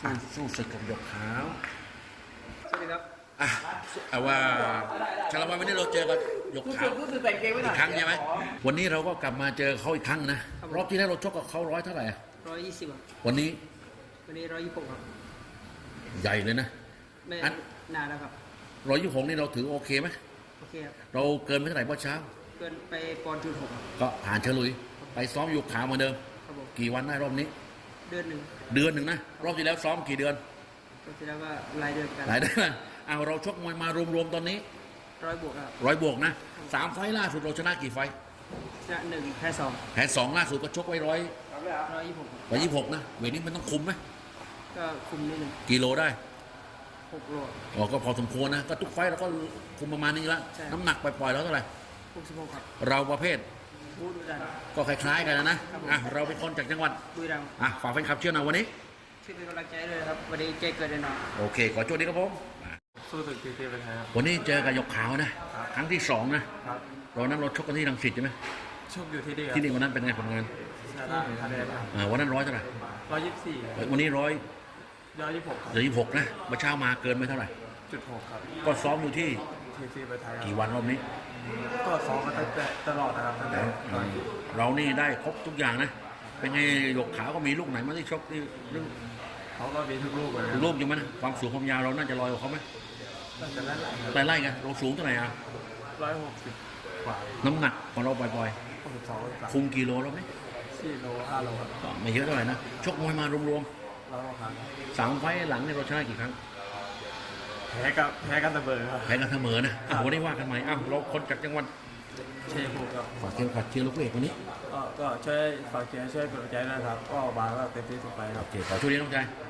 สู้สู้ศึกกับหยกขาวสวัสดีครับอะเอาว่าชาละวันวันนี้เราเจอกับหยกรู้ขาสึวกรู้สึกแต่งเกงไว้หอีน่อกยครั้งใช่ไหมวันนี้เราก็กลับมาเจอเขาอีกครั้งนะรอบที่แล้วเราชกกับเขาร้อยเท่าไหร่อะร้อยยี่สิบครับวันนี้ วันนี้ร้อยยี่สิบหกครับใหญ่เลยนะไม่อันนานแล้วครับร้อยยี่หกนี่เราถือโอเคไหมโอเคครับเราเกินไปเท่าไหร่เมื่อเช้า เกินไปปอนด์จุดหกครับก็ผ่านเฉลุย ไปซ้อมหยกขาวเหมาเดิมครับผมกี่วันได้รอบนี้ เดือนหนึ่งเดือนหนึ่งนะรอบที่แล้วซ้อมกี่เดือนก็ทีแล้วก็รายเดือนกันหลายเดือนนะเอาเราชกมวยมารวมๆตอนนี้ร้อยบวกครับร้อยบวกนะสามไฟล์ล่าสุดเราชนะกี่ไฟล์ชนะหนึ่งแพ้สองแพ้สองล่าสุดก็ชกไว้ร้อยร้อยยี่สิบหกร้อยยี่หกนะเวทนี้มันต้องคุมไหมก็คุมนิดหนึ่งกิโลได้หกโลอ๋อก็พอสมควรนะก็ทุกไฟล์เราก็คุมประมาณนี้ละใช่น้ำหนักปล่อยๆแล้วเท่าไหร่หกสิบหกครับเราประเภท บูดูดันก็คล้ายๆกันนะนะอะเราเป็นคนจากจังหวัดบุรีรัมย์อะฝากแฟนคลับเชื่อหน่อยวันนี้ช่วยเป็นกำลังใจให้ด้วยครับวันนี้เจ๊เกิดแน่นอนโอเค ขอโชคดีครับผมอะสู้ศึกทีทีเป็นไงครับ วันนี้เจอกับหยกขาวนะ ครั้งที่สองนะครับเรานั้นเราชกกันที่รังสิตใช่ไหมชกอยู่ที่นี่ครับที่นี่วันนั้นเป็นไงผลงานชนะคะแนนครับอ่าวันนั้นร้อยเท่าไหร่ร้อยยี่สิบสี่วันนี้ร้อยร้อยยี่สิบหกครับเดี๋ยวยี่หกนะเมื่อเช้ามาเกินไปเท่าไหร่ จุดหกครับก็ซ้อมอยู่ที่ทีทีไปไทยคกี่รับวันรอบนี้ก็ซ้อมกันตั้งแต่ตลอดนะครับตั้งแต่ตอนเรานี่ได้ครบทุกอย่างนะ เป็นไงหยกขาวก็มีลูกไหนมาที่ชกที่เรื่องเขาก็มีทุกลูกเลยลูกยังไหมนะความสูงความยาวเราน่าจะลอยกว่าเขาไหมตั้งแต่นั้นแหละครับไล่ไล่กันเราสูงเท่าไหร่อะร้อยหกสิบกว่าน้ำหนักของเราปล่อยหกสิบสองสามๆคุมกิโลแล้วไหมสี่โลห้าโลครับก็ไม่เยอะเท่าไหร่นะชกมวยมารวมร้อยกว่าครั้งๆสามไฟล์หลังเนี่ยเราชนะกี่ครั้ง แพ้กับแพ้กันตะเบอร์ครับแพ้กันเสมอนะอะวันนี้ว่ากันใหม่อ้าวเราคนจากจังหวัดเชฟภูมิครับฝากเชียร์ฝากเชียร์ลูกเอกวันนี้ก็ก็ช่วยฝากเชียร์ช่วยกดใจนะครับ ก็บาร์ก็เต็มที่สุดไปครับโอเคขอช่วยดีน้องชายค